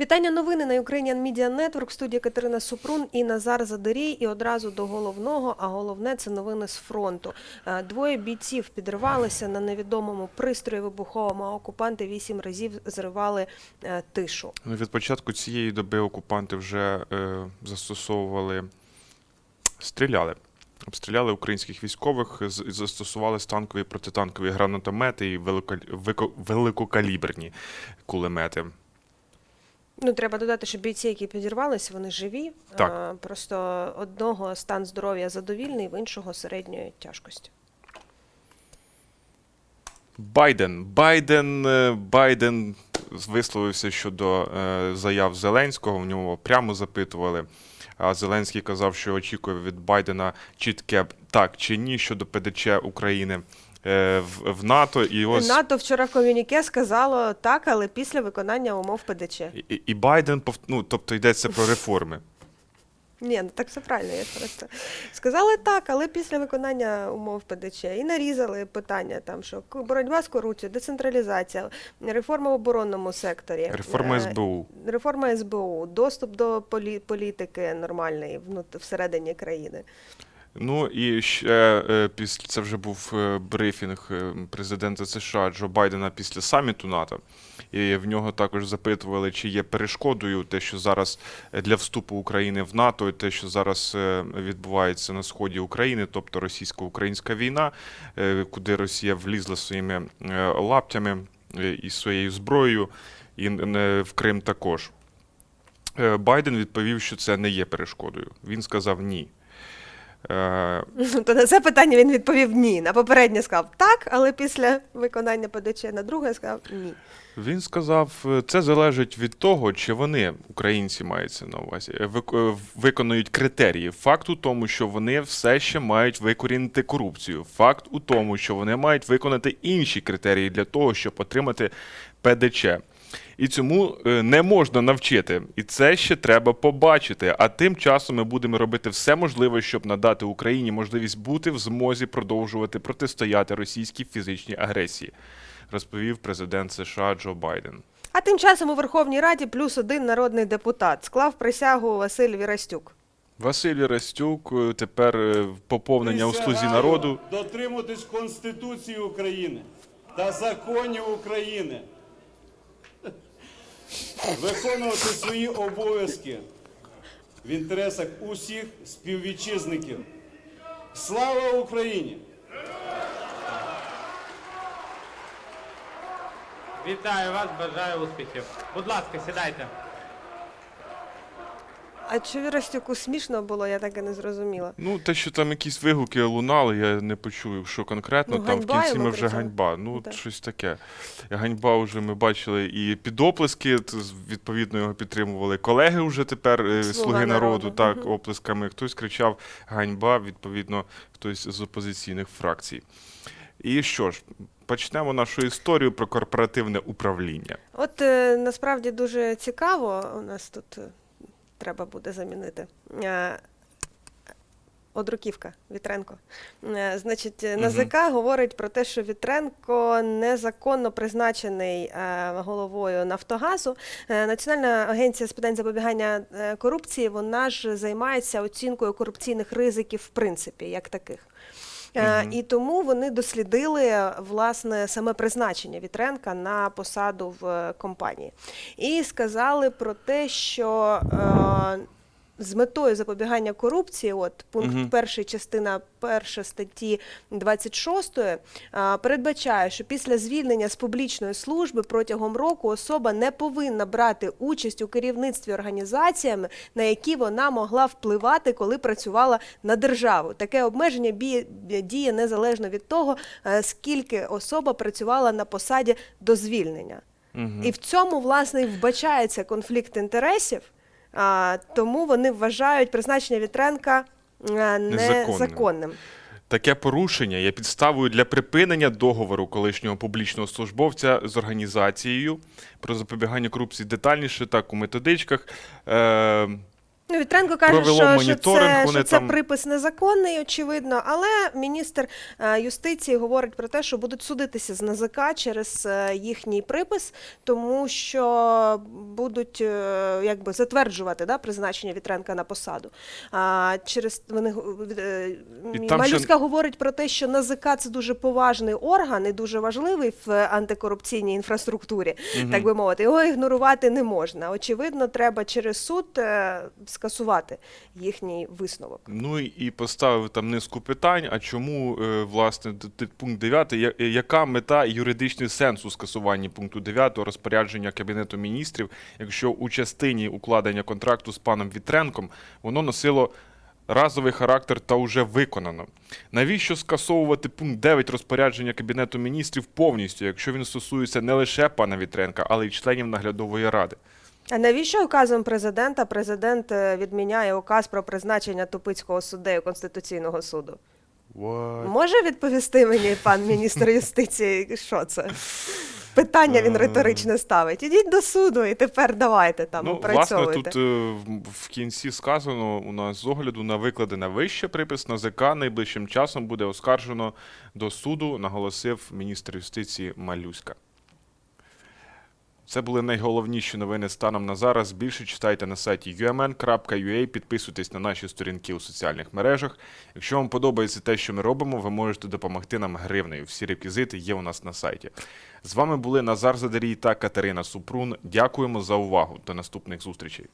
Вітання новини на Ukrainian Media Network. В студії Катерина Супрун і Назар Задорій. І одразу до головного. А головне це новини з фронту. Е, Двоє бійців підривалися на невідомому пристрої вибуховому. А окупанти вісім разів зривали е, тишу. Ну, Від початку цієї доби окупанти вже е, застосовували, стріляли. Обстріляли українських військових, застосували станкові протитанкові гранатомети і великокаліберні кулемети. Ну треба додати, що бійці, які підірвалися, вони живі. Так. Е, Просто одного стан здоров'я задовільний, в іншого середньої тяжкості. Байден. Байден, е, Байден висловився щодо е, заяв Зеленського. В нього прямо запитували. А Зеленський казав, що очікує від Байдена чітке так чи ні щодо ПДЧ України в, в НАТО. І ось НАТО вчора в ком'юніке сказало так, але після виконання умов ПДЧ. і, і Байден ну, тобто йдеться про реформи. Ні, ну так все правильно, я просто сказали так, але після виконання умов ПДЧ і нарізали питання там, що боротьба з корупцією, децентралізація, реформа в оборонному секторі, Реформа е, СБУ. реформа СБУ, доступ до полі- політики нормальної всередині країни. Ну і ще е, після це вже був е, брифінг е, президента США Джо Байдена після саміту НАТО. І в нього також запитували, чи є перешкодою те, що зараз для вступу України в НАТО, і те, що зараз відбувається на сході України, тобто російсько-українська війна, куди Росія влізла своїми лаптями і своєю зброєю, і в Крим також. Байден відповів, що це не є перешкодою. Він сказав ні. Е, То на це питання він відповів ні. На попереднє сказав так, але після виконання ПДЧ на друге сказав ні. Він сказав, е, це залежить від того, чи вони, українці мається на увазі, е, виконують критерії. Факт у тому, що вони все ще мають викорінити корупцію. Факт у тому, що вони мають виконати інші критерії для того, щоб отримати ПДЧ. І цьому е, не можна навчити. І це ще треба побачити. А тим часом ми будемо робити все можливе, щоб надати Україні можливість бути в змозі продовжувати протистояти російській фізичній агресії, розповів президент США Джо Байден. А тим часом у Верховній Раді плюс один народний депутат склав присягу Василь Вірастюк. Василь Растюк е, тепер е, поповнення у слузі народу. Дотримуватись Конституції України та законів України. Виконувати свої обов'язки в інтересах усіх співвітчизників. Слава Україні! Вітаю вас, бажаю успіхів. Будь ласка, сідайте. А чи Вірастюку смішно було, я так і не зрозуміла. Ну, те, що там якісь вигуки лунали, я не почув, що конкретно. Ну, там в кінці ми вже ганьба. Ну, Так. щось таке. Ганьба вже ми бачили і підоплески, відповідно його підтримували колеги вже тепер, е, Слуга слуги народу, народу. так, Мгм. оплесками. Хтось кричав ганьба, відповідно, хтось з опозиційних фракцій. І що ж, почнемо нашу історію про корпоративне управління. От е, насправді дуже цікаво, у нас тут е, треба буде замінити. Е, Одруківка Вітренко. Е, Значить, е, НАЗК говорить про те, що Вітренко незаконно призначений головою Нафтогазу. Національна агенція з питань запобігання корупції вона ж займається оцінкою корупційних ризиків в принципі, як таких. Е, І тому вони дослідили власне саме призначення Вітренка на посаду в е, компанії. І сказали про те, що е, з метою запобігання корупції, от пункт Мгм. перший, частина перша статті 26 е, передбачає, що після звільнення з публічної служби протягом року особа не повинна брати участь у керівництві організаціями, на які вона могла впливати, коли працювала на державу. Таке обмеження діє незалежно від того, е, скільки особа працювала на посаді до звільнення. І в цьому власне і вбачається конфлікт інтересів. А, тому вони вважають призначення Вітренка е, Незаконним. незаконним. Таке порушення є підставою для припинення договору колишнього публічного службовця з організацією про запобігання корупції детальніше так у методичках. Е, Ну, Вітренко каже, що, що, це, що це там- припис незаконний, очевидно. Але міністр е, юстиції говорить про те, що будуть судитися з НАЗК через е, їхній припис, тому що будуть е, якби затверджувати да, призначення Вітренка на посаду. А через вони е, І там говорить про те, що НАЗК це дуже поважний орган і дуже важливий в антикорупційній інфраструктурі, так би мовити. Його ігнорувати не можна. Очевидно, треба через суд скасувати їхній висновок. Ну і- поставив там низку питань. А чому е, власне пункт 9, е, яка мета юридичний сенс у скасуванні пункту 9 розпорядження Кабінету міністрів, якщо у частині укладення контракту з паном Вітренком воно носило разовий характер та вже виконано. Навіщо скасовувати пункт 9 розпорядження Кабінету міністрів повністю, якщо він стосується не лише пана Вітренка, але й членів наглядової ради? А навіщо указом президента президент е, відміняє указ про призначення Тупицького суддею Конституційного суду? What? Може відповісти мені пан міністр юстиції, що це? Питання він риторичне ставить. Ідіть до суду і тепер давайте там Ну, власне, тут е, в- кінці сказано у нас з огляду на викладене вище припис НАЗК найближчим часом буде оскаржено до суду, наголосив міністр юстиції Малюська. Це були найголовніші новини станом на зараз. Більше читайте на сайті umn.ua, підписуйтесь на наші сторінки у соціальних мережах. Якщо вам подобається те, що ми робимо, ви можете допомогти нам гривнею. Всі реквізити є у нас на сайті. З вами були Назар Задарій та Катерина Супрун. Дякуємо за увагу. До наступних зустрічей.